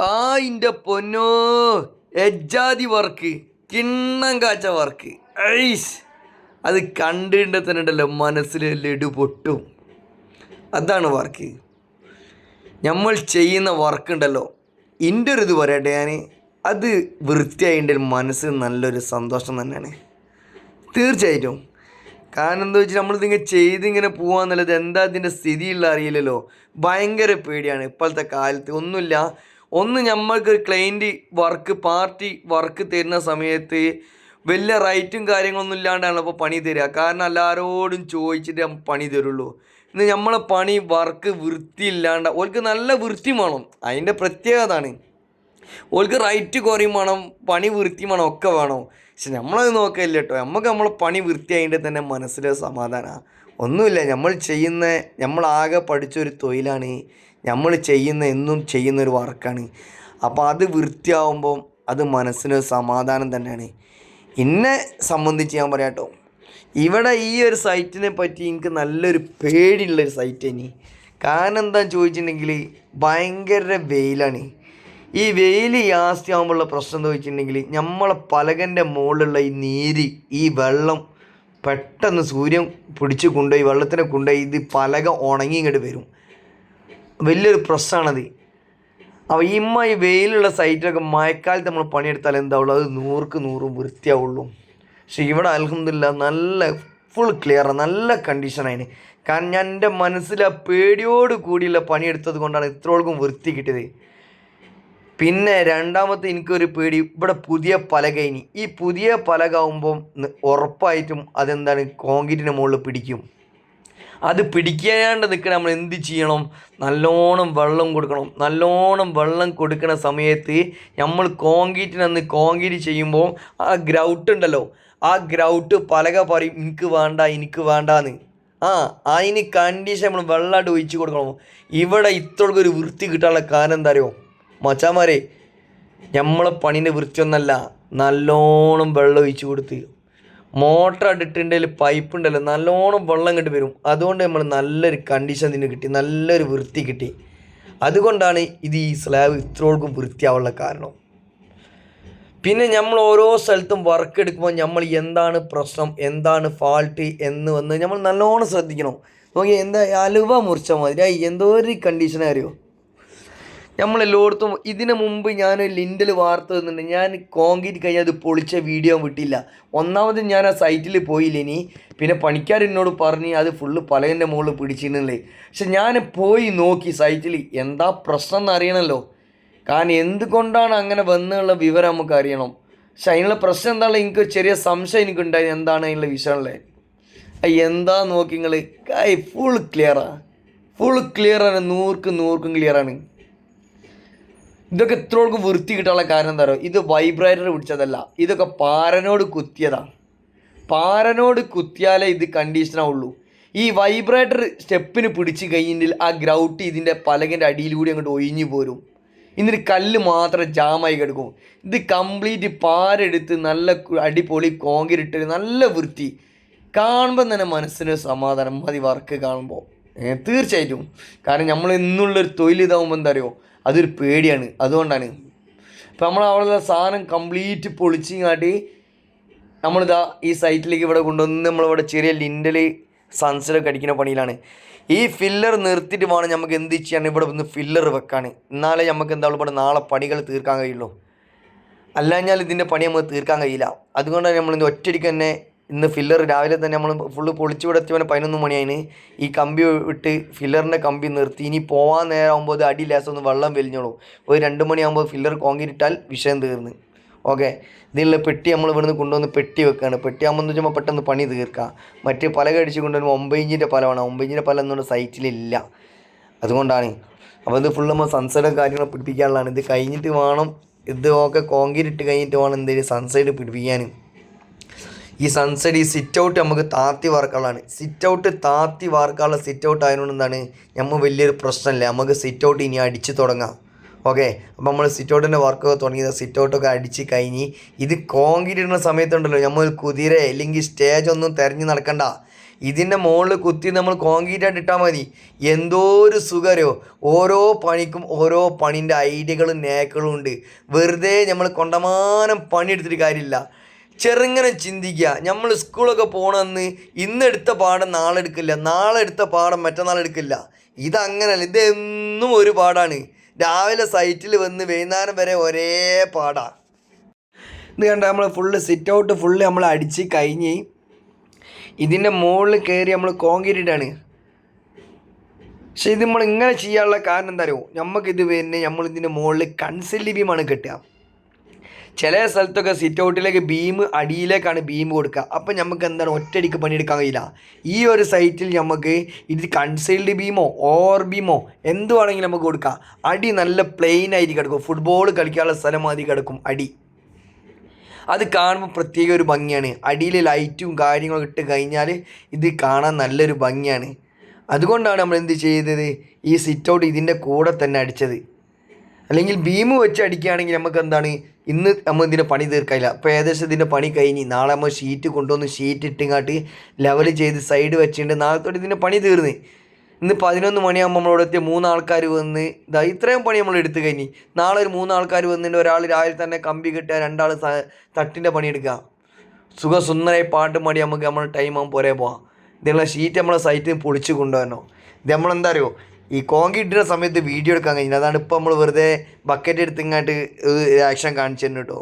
ആ ഇന്റെ പൊന്നോ. എജാതി വർക്ക് കിണ്ണം കാച്ച വർക്ക്. ഐസ്. അത് കണ്ടിട്ട് തന്നെ ഉണ്ടല്ലോ മനസ്സിൽ ലഡു പൊട്ടും. അതാണ് വർക്ക്. നമ്മൾ ചെയ്യുന്ന വർക്ക് ഉണ്ടല്ലോ. എന്റെ ഒരു ഇത് പറയട്ടെ ഞാൻ അത് വൃത്തിയായതിന്റെ മനസ്സ് നല്ലൊരു സന്തോഷം തന്നെയാണ്. തീർച്ചയായിട്ടും. കാരണം എന്താ വെച്ചാൽ നമ്മളിതിങ്ങനെ ചെയ്തിങ്ങനെ പോകാന്നുള്ളത് എന്താ ഇതിന്റെ സ്ഥിതിയുള്ള അറിയില്ലല്ലോ. ഭയങ്കര പേടിയാണ് ഇപ്പോഴത്തെ കാലത്ത്. ഒന്നുമില്ല ഒന്ന് നമ്മൾക്ക് ക്ലയന്റ് വർക്ക് പാർട്ടി വർക്ക് തരുന്ന സമയത്ത് വലിയ റൈറ്റും കാര്യങ്ങളൊന്നും ഇല്ലാണ്ടാണ് ഇപ്പോൾ പണി തരിക. കാരണം എല്ലാവരോടും ചോദിച്ചിട്ട് പണി തരുള്ളൂ. ഇന്ന് നമ്മളെ പണി വർക്ക് വൃത്തി ഇല്ലാണ്ട് ഓൾക്ക് നല്ല വൃത്തി വേണം. അതിന്റെ പ്രത്യേകത ആണ് ഓൾക്ക് റൈറ്റ് കുറയും വേണം പണി വൃത്തി വേണം ഒക്കെ വേണം. പക്ഷെ നമ്മളത് നോക്കില്ല കേട്ടോ നമുക്ക് നമ്മളെ പണി വൃത്തിയായിട്ട് തന്നെ മനസ്സിലെ സമാധാനമാണ് ഒന്നുമില്ല നമ്മൾ ചെയ്യുന്ന നമ്മളാകെ പഠിച്ചൊരു തൊഴിലാണ് നമ്മൾ ചെയ്യുന്ന എന്നും ചെയ്യുന്ന ഒരു വർക്കാണ്. അപ്പോൾ അത് വൃത്തിയാവുമ്പം അത് മനസ്സിന് സമാധാനം തന്നെയാണ്. എന്നെ സംബന്ധിച്ച് ഞാൻ പറയാം കേട്ടോ ഇവിടെ ഈ ഒരു സൈറ്റിനെ പറ്റി എനിക്ക് നല്ലൊരു പേടിയുള്ളൊരു സൈറ്റ് ഇനി കാരണം എന്താണെന്ന് ചോദിച്ചിട്ടുണ്ടെങ്കിൽ ഭയങ്കര വെയിലാണ്. ഈ വെയിൽ ജാസ്തി ആകുമ്പോഴുള്ള പ്രശ്നം എന്താ വെച്ചിട്ടുണ്ടെങ്കിൽ നമ്മളെ പലകന്റെ മുകളിലുള്ള ഈ നീര് ഈ വെള്ളം പെട്ടെന്ന് സൂര്യൻ പിടിച്ച് കൊണ്ടുപോയി വെള്ളത്തിനെ കൊണ്ടുപോയി ഇത് പലക ഉണങ്ങി ഇങ്ങോട്ട് വരും. വലിയൊരു പ്രശ്നമാണത്. അപ്പോൾ ഇമ്മ ഈ വെയിലുള്ള സൈറ്റിലൊക്കെ മഴക്കാലത്ത് നമ്മൾ പണിയെടുത്താൽ എന്താവുള്ളൂ? അത് നൂറുക്ക് നൂറ് വൃത്തിയാവുള്ളൂ. പക്ഷെ ഇവിടെ അലഹമില്ല നല്ല ഫുൾ ക്ലിയർ നല്ല കണ്ടീഷനായിന് കാരണം ഞാൻ എന്റെ മനസ്സിൽ ആ പേടിയോട് കൂടിയുള്ള പണിയെടുത്തത് കൊണ്ടാണ് ഇത്രോൾക്കും വൃത്തി കിട്ടിയത്. പിന്നെ രണ്ടാമത്തെ എനിക്കൊരു പേടി ഇവിടെ പുതിയ പലക ഇനി. ഈ പുതിയ പലക ആകുമ്പം ഉറപ്പായിട്ടും അതെന്താണ്? കോൺക്രീറ്റിന് മുകളിൽ പിടിക്കും. അത് പിടിക്കാണ്ട് നിൽക്കണ നമ്മൾ എന്ത് ചെയ്യണം? നല്ലോണം വെള്ളം കൊടുക്കണം. നല്ലോണം വെള്ളം കൊടുക്കുന്ന സമയത്ത് നമ്മൾ കോൺക്രീറ്റിനന്ന് കോൺക്രീറ്റ് ചെയ്യുമ്പോൾ ആ ഗ്രൗട്ട് ഉണ്ടല്ലോ. ആ ഗ്രൗട്ട് പലക പറയും എനിക്ക് വേണ്ട എനിക്ക് വേണ്ടാന്ന്. ആ അതിന് കണ്ടീഷൻ നമ്മൾ വെള്ളമായിട്ട് ഒഴിച്ച് കൊടുക്കണം. ഇവിടെ ഇത്രക്കൊരു വൃത്തി കിട്ടാനുള്ള കാരണം എന്താ അറിയോ? മച്ചാമാരെ നമ്മളെ പണീന്റെ വൃത്തിയൊന്നല്ല. നല്ലോണം വെള്ളം ഒഴിച്ച് കൊടുത്ത് മോട്ടർ ഇട്ടിട്ടുണ്ടെങ്കിൽ പൈപ്പ് ഉണ്ടല്ലോ നല്ലോണം വെള്ളം ഇങ്ങോട്ട് വരും. അതുകൊണ്ട് നമ്മൾ നല്ലൊരു കണ്ടീഷൻ ഇതിന് കിട്ടി നല്ലൊരു വൃത്തി കിട്ടി. അതുകൊണ്ടാണ് ഇത് ഈ സ്ലാബ് ഇത്രോൾക്കും വൃത്തിയാവുള്ള കാരണം. പിന്നെ നമ്മൾ ഓരോ സ്ഥലത്തും വർക്ക് എടുക്കുമ്പോൾ നമ്മൾ എന്താണ് പ്രശ്നം എന്താണ് ഫാൾട്ട് എന്ന് വന്ന് നമ്മൾ നല്ലോണം ശ്രദ്ധിക്കണം. നോക്കി എന്താ അലുവ മുറിച്ച മാതിരി. എന്തോ ഒരു കണ്ടീഷൻ അറിയോ? നമ്മൾ എല്ലായിടത്തും ഇതിന് മുമ്പ് ഞാൻ ലിൻഡിൽ വാർത്ത തന്നിട്ടുണ്ട് ഞാൻ കോൺക്രീറ്റ് കഴിഞ്ഞാൽ അത് പൊളിച്ച വീഡിയോ വിട്ടില്ല. ഒന്നാമത് ഞാൻ ആ സൈറ്റിൽ പോയില്ല ഇനി. പിന്നെ പണിക്കാർ എന്നോട് പറഞ്ഞ് അത് ഫുള്ള് പലകന്റെ മുകളിൽ പിടിച്ചിരുന്നില്ലേ പക്ഷെ ഞാൻ പോയി നോക്കി സൈറ്റിൽ എന്താ പ്രശ്നം എന്നറിയണമല്ലോ കാരണം എന്തുകൊണ്ടാണ് അങ്ങനെ വന്നുള്ള വിവരം നമുക്ക് അറിയണം. പക്ഷെ അതിനുള്ള പ്രശ്നം എന്താണ് എനിക്ക് ചെറിയ സംശയം എനിക്കുണ്ടായി. എന്താണ് അതിനുള്ള വിഷയമുള്ളത് എന്താ നോക്കി നിങ്ങൾ ഫുൾ ക്ലിയറാണ് ഫുൾ ക്ലിയറാണ് നൂർക്ക് നൂർക്കും ക്ലിയറാണ് ഇതൊക്കെ ഇത്രയോൾക്ക് വൃത്തി കിട്ടാനുള്ള കാരണം എന്താ പറയുക ഇത് വൈബ്രേറ്റർ പിടിച്ചതല്ല. ഇതൊക്കെ പാരനോട് കുത്തിയതാണ് പാരനോട് കുത്തിയാലേ ഇത് കണ്ടീഷനാവുള്ളൂ ഈ വൈബ്രേറ്റർ സ്റ്റെപ്പിന് പിടിച്ച് കഴിഞ്ഞിൽ ആ ഗ്രൗട്ട് ഇതിന്റെ പലകിന്റെ അടിയിലൂടെ അങ്ങോട്ട് ഒഴിഞ്ഞു പോരും. എന്നിട്ട് കല്ല് മാത്രം ജാമായി കിടക്കും. ഇത് കംപ്ലീറ്റ് പാരെടുത്ത് നല്ല അടിപൊളി കോങ്കിരിട്ട് നല്ല വൃത്തി. കാണുമ്പോൾ തന്നെ മനസ്സിന് സമാധാനം. മതി വർക്ക് കാണുമ്പോൾ തീർച്ചയായിട്ടും. കാരണം നമ്മൾ എന്നുള്ളൊരു തൊഴിൽ ഇതാവുമ്പോൾ എന്താ അറിയോ അതൊരു പേടിയാണ്. അതുകൊണ്ടാണ്. അപ്പോൾ നമ്മൾ അവിടെ സാധനം കംപ്ലീറ്റ് പൊളിച്ചിങ്ങാട്ടി നമ്മളിതാ ഈ സൈറ്റിലേക്ക് ഇവിടെ കൊണ്ടുവന്ന് നമ്മളിവിടെ ചെറിയ ലിൻഡൽ സൺസെറ്റൊക്കെ അടിക്കുന്ന പണിയിലാണ്. ഈ ഫില്ലർ നിർത്തിയിട്ട് വേണം നമുക്ക് എന്ത് ചെയ്യാൻ ഇവിടെ വന്ന് ഫില്ലർ വെക്കാൻ എന്നാലേ നമുക്ക് എന്താ ഇവിടെ നാളെ പണികൾ തീർക്കാൻ കഴിയുള്ളൂ. അല്ലാഞ്ഞാൽ ഇതിന്റെ പണി നമുക്ക് തീർക്കാൻ കഴിയില്ല. അതുകൊണ്ടാണ് നമ്മൾ ഇന്ന് ഒറ്റയടിക്ക് തന്നെ ഇന്ന് ഫില്ലർ രാവിലെ തന്നെ നമ്മൾ ഫുള്ള് പൊളിച്ചു വിടത്തിയവനെ പതിനൊന്ന് മണിയായിന്. ഈ കമ്പി വിട്ട് ഫില്ലറിന്റെ കമ്പി നിർത്തി. ഇനി പോകാൻ നേരമാകുമ്പോൾ അത് അടി ഒന്ന് വെള്ളം വലിഞ്ഞോളൂ. ഒരു രണ്ട് മണിയാകുമ്പോൾ ഫില്ലർ കോൺക്രീറ്റ് ഇട്ടാൽ വിഷയം തീർന്ന്. ഓക്കെ? ഇതിലുള്ള പെട്ടി നമ്മൾ ഇവിടുന്ന് കൊണ്ടുവന്ന് പെട്ടി വെക്കുകയാണ് പെട്ടി ആകുമ്പോൾ എന്ന് വെച്ചാൽ പെട്ടെന്ന് പണി തീർക്കാം. മറ്റ് പല കടിച്ച് കൊണ്ടുവരുമ്പോൾ ഒമ്പത് ഇഞ്ചിന്റെ പലമാണ് ഒമ്പത് ഇഞ്ചിന്റെ പല സൈറ്റിലില്ല. അതുകൊണ്ടാണ്. അപ്പോൾ ഇത് ഫുള്ള് നമ്മൾ സൺസൈഡ് കാര്യങ്ങളൊക്കെ പിടിപ്പിക്കാനുള്ളതാണ്. ഇത് കഴിഞ്ഞിട്ട് വേണം ഇത് ഒക്കെ കോൺക്രീറ്റ് കഴിഞ്ഞിട്ട് വേണം എന്തെങ്കിലും സൺസൈഡ് പിടിപ്പിക്കാൻ ഈ സൺസെറ്റ് ഈ സിറ്റ് ഔട്ട് നമുക്ക് താത്തി വാർക്കാനുള്ളതാണ്. സിറ്റ് ഔട്ട് താത്തി വാർക്കാനുള്ള സിറ്റ് ഔട്ട് ആയതുകൊണ്ട് എന്താണ്? നമ്മൾ വലിയൊരു പ്രശ്നമില്ല. നമുക്ക് സിറ്റ് ഔട്ട് ഇനി അടിച്ച് തുടങ്ങാം. ഓക്കെ അപ്പോൾ നമ്മൾ സിറ്റ് ഔട്ടിന്റെ വർക്കൊക്കെ തുടങ്ങിയത്. സിറ്റ് ഔട്ടൊക്കെ അടിച്ച് കഴിഞ്ഞ് ഇത് കോൺക്രീറ്റ് ഇടുന്ന സമയത്തുണ്ടല്ലോ. നമ്മൾ കുതിര അല്ലെങ്കിൽ സ്റ്റേജ് ഒന്നും തിരഞ്ഞ് നടക്കണ്ട. ഇതിന്റെ മുകളിൽ കുത്തി നമ്മൾ കോൺക്രീറ്റ് ആയിട്ട് ഇട്ടാൽ മതി. എന്തോ ഒരു സുഖരോ? ഓരോ പണിക്കും ഓരോ പണിന്റെ ഐഡിയകളും നേക്കളും ഉണ്ട്. വെറുതെ നമ്മൾ കൊണ്ടമാനം പണിയെടുത്തിട്ട് കാര്യമില്ല. ചെറുങ്ങനെ ചിന്തിക്കുക. നമ്മൾ സ്കൂളൊക്കെ പോകണമെന്ന് ഇന്നെടുത്ത പാഠം നാളെ എടുക്കില്ല നാളെ എടുത്ത പാഠം മറ്റന്നാൾ എടുക്കില്ല. ഇതങ്ങനല്ല. ഇതെന്നും ഒരു പാടാണ്. രാവിലെ സൈറ്റിൽ വന്ന് വൈകുന്നേരം വരെ ഒരേ പാടാണ് ഇത് കണ്ട നമ്മൾ ഫുള്ള് സിറ്റ് ഔട്ട് ഫുള്ള് നമ്മൾ അടിച്ച് കഴിഞ്ഞ് ഇതിന്റെ മുകളിൽ കയറി നമ്മൾ കോൺക്രീറ്റ് പക്ഷേ ഇത് നമ്മൾ ഇങ്ങനെ ചെയ്യാനുള്ള കാരണം എന്താ അറിയോ? നമുക്കിത് പിന്നെ നമ്മൾ ഇതിന്റെ മുകളിൽ കൺസിൽ ബീമാണ് കെട്ടുക. ചില സ്ഥലത്തൊക്കെ സിറ്റ് ഔട്ടിലേക്ക് ബീം അടിയിലേക്കാണ് ബീം കൊടുക്കുക. അപ്പം നമുക്ക് എന്താണ്? ഒറ്റയടിക്ക് പണിയെടുക്കാൻ കഴിയില്ല. ഈ ഒരു സൈറ്റിൽ നമുക്ക് ഇത് കൺസൈൽഡ് ബീമോ ഓവർ ബീമോ എന്തുവാണെങ്കിലും നമുക്ക് കൊടുക്കാം. അടി നല്ല പ്ലെയിൻ ആയിരിക്കും കിടക്കും. ഫുട്ബോൾ കളിക്കാനുള്ള സ്ഥലം മാതിരി കിടക്കും അടി. അത് കാണുമ്പോൾ പ്രത്യേക ഒരു ഭംഗിയാണ്. അടിയിൽ ലൈറ്റും കാര്യങ്ങളും ഇട്ട് കഴിഞ്ഞാൽ ഇത് കാണാൻ നല്ലൊരു ഭംഗിയാണ്. അതുകൊണ്ടാണ് നമ്മൾ എന്ത് ചെയ്തത്? ഈ സിറ്റ് ഔട്ട് ഇതിന്റെ കൂടെ തന്നെ അടിച്ചത്. അല്ലെങ്കിൽ ബീം വെച്ച് അടിക്കുകയാണെങ്കിൽ നമുക്ക് എന്താണ്? ഇന്ന് നമ്മൾ ഇതിന്റെ പണി തീർക്കാനില്ല. അപ്പോൾ ഏകദേശം ഇതിന്റെ പണി കഴിഞ്ഞ് നാളെ നമ്മൾ ഷീറ്റ് കൊണ്ടുവന്ന് ഷീറ്റ് ഇട്ടിങ്ങാട്ട് ലെവൽ ചെയ്ത് സൈഡ് വെച്ചിട്ട് നാളത്തോടെ ഇതിന്റെ പണി തീർന്ന്. ഇന്ന് പതിനൊന്ന് മണിയാകുമ്പോൾ നമ്മളോട് എത്തിയ മൂന്ന് ആൾക്കാർ വന്ന് ഇതാ ഇത്രയും പണി നമ്മൾ എടുത്തു കഴിഞ്ഞ്. നാളെ ഒരു മൂന്നാൾക്കാർ വന്നിട്ട് ഒരാൾ രാവിലെ തന്നെ കമ്പി കിട്ടുക രണ്ടാൾ തട്ടിന്റെ പണിയെടുക്കുക സുഖസുന്ദരമായി പാട്ട് പാടി നമുക്ക് നമ്മൾ ടൈം ആകുമ്പോൾ പോരെ പോവാം. ഇതിനുള്ള ഷീറ്റ് നമ്മളെ സൈറ്റിൽ പൊളിച്ച് കൊണ്ടുവരണോ. ഇത് നമ്മളെന്താ അറിയോ? ഈ കോൺക്രീറ്റിന്റെ സമയത്ത് വീഡിയോ എടുക്കാൻ കഴിഞ്ഞില്ല. അതാണ് ഇപ്പോൾ നമ്മൾ വെറുതെ ബക്കറ്റ് എടുത്ത് ഇങ്ങോട്ട് ആക്ഷൻ കാണിച്ചു തന്നെ കേട്ടോ.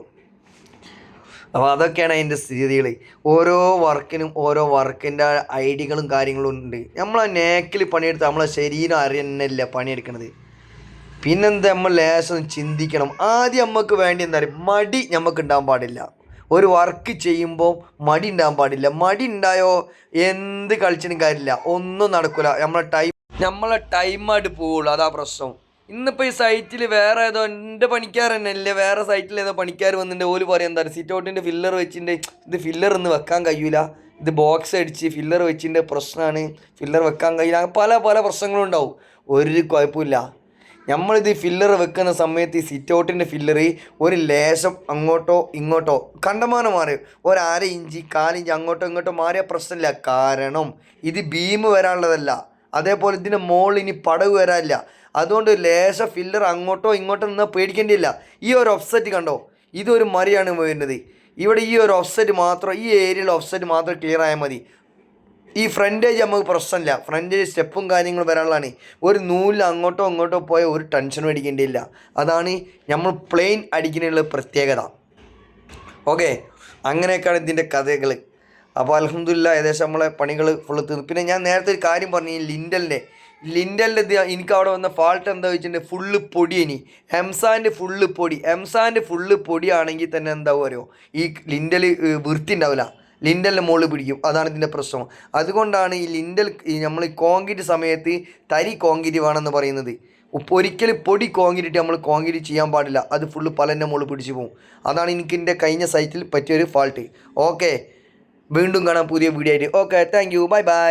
അപ്പോൾ അതൊക്കെയാണ് അതിന്റെ സ്ഥിതികൾ ഓരോ വർക്കിനും ഓരോ വർക്കിന്റെ ഐഡിയകളും കാര്യങ്ങളും ഉണ്ട്. നമ്മൾ നേക്കിൽ പണിയെടുത്ത് നമ്മളെ ശരീരം അറിയുന്നില്ല പണിയെടുക്കണത്. പിന്നെന്താ നമ്മൾ ലേശം ചിന്തിക്കണം. ആദ്യം നമുക്ക് വേണ്ടി എന്താ പറയുക മടി നമുക്ക് ഉണ്ടാകാൻ പാടില്ല. ഒരു വർക്ക് ചെയ്യുമ്പോൾ മടി ഉണ്ടാകാൻ പാടില്ല. മടി ഉണ്ടായോ എന്ത് കളിച്ചിട്ടും കാര്യമില്ല. ഒന്നും നടക്കില്ല നമ്മളെ ടൈം നമ്മളെ ടൈമായിട്ട് പോവുള്ളൂ. അതാ പ്രശ്നം. ഇന്നിപ്പോൾ ഈ സൈറ്റിൽ വേറെ ഏതോ എന്റെ പണിക്കാർ തന്നെ അല്ലേ? വേറെ സൈറ്റിൽ ഏതോ പണിക്കാർ വന്നിട്ട് ഓൽ പറയാം എന്താ സിറ്റ് ഔട്ടിന്റെ ഫില്ലർ വെച്ചിട്ട് ഇത് ഫില്ലർ ഒന്ന് വെക്കാൻ കഴിയൂല. ഇത് ബോക്സ് അടിച്ച് ഫില്ലർ വെച്ചിട്ട് പ്രശ്നമാണ് ഫില്ലർ വെക്കാൻ കഴിയില്ല. പല പല പ്രശ്നങ്ങളും ഉണ്ടാവും. ഒരു കുഴപ്പമില്ല. നമ്മളിത് ഫില്ലർ വെക്കുന്ന സമയത്ത് ഈ സിറ്റ് ഔട്ടിന്റെ ഫില്ലർ ഒരു ലേശം അങ്ങോട്ടോ ഇങ്ങോട്ടോ കണ്ടമാനം മാറി. ഒരു അര ഇഞ്ച് കാലിഞ്ച് അങ്ങോട്ടോ ഇങ്ങോട്ടോ മാറിയ പ്രശ്നമില്ല. കാരണം ഇത് ബീം വരാനുള്ളതല്ല. അതേപോലെ ഇതിന്റെ മുകളിൽ ഇനി പടവ് വരാനില്ല. അതുകൊണ്ട് ലേശ ഫില്ലർ അങ്ങോട്ടോ ഇങ്ങോട്ടോ നിന്നാൽ പേടിക്കേണ്ടിയില്ല. ഈ ഒരു ഓഫ്സെറ്റ് കണ്ടോ? ഇതൊരു മറിയാണ് വരുന്നത്. ഇവിടെ ഈ ഒരു ഓഫ്സെറ്റ് മാത്രം ഈ ഏരിയയിൽ ഓഫ്സെറ്റ് മാത്രം ക്ലിയർ ആയാൽ മതി. ഈ ഫ്രണ്ടേജ് നമുക്ക് പ്രശ്നമില്ല. ഫ്രണ്ടേജ് സ്റ്റെപ്പും കാര്യങ്ങളും വരാനുള്ളതാണ്. ഒരു നൂലിൽ അങ്ങോട്ടോ ഇങ്ങോട്ടോ പോയ ഒരു ടെൻഷൻ മേടിക്കേണ്ടിയില്ല അതാണ് നമ്മൾ പ്ലെയിൻ അടിക്കുന്നതിനുള്ള പ്രത്യേകത. ഓക്കെ അങ്ങനെയൊക്കെയാണ് ഇതിന്റെ കഥകൾ അപ്പോൾ അലഹമില്ല ഏകദേശം നമ്മളെ പണികൾ ഫുള്ള് തീർന്നു. പിന്നെ ഞാൻ നേരത്തെ ഒരു കാര്യം പറഞ്ഞു ഈ ലിൻഡലിന്റെ ലിൻഡലിന്റെ എനിക്ക് അവിടെ വന്ന ഫാൾട്ട് എന്താ വെച്ചിട്ടുണ്ടെങ്കിൽ ഫുള്ള് പൊടി ഇനി. എംസാന്റെ ഫുള്ള് പൊടി. എംസാന്റെ ഫുള്ള് പൊടിയാണെങ്കിൽ തന്നെ എന്താ പറയുക ഈ ലിൻഡൽ വൃത്തി ഉണ്ടാവില്ല. ലിൻഡലിന്റെ മുകളിൽ പിടിക്കും. അതാണ് ഇതിന്റെ പ്രശ്നം. അതുകൊണ്ടാണ് ഈ ലിൻഡൽ നമ്മൾ കോൺക്രീറ്റ് സമയത്ത് തരി കോൺക്രീറ്റ് വേണമെന്ന് പറയുന്നത്. ഒരിക്കലും പൊടി കോൺക്രീറ്റ് നമ്മൾ കോൺക്രീറ്റ് ചെയ്യാൻ പാടില്ല. അത് ഫുള്ള് പലന്റെ മുകളിൽ പിടിച്ചു പോകും അതാണ് എനിക്ക് എന്റെ കഴിഞ്ഞ സൈറ്റിൽ പറ്റിയൊരു ഫാൾട്ട് ഓക്കെ വീണ്ടും കാണാം പുതിയ വീഡിയോ ആയിട്ട്. Okay thank you bye bye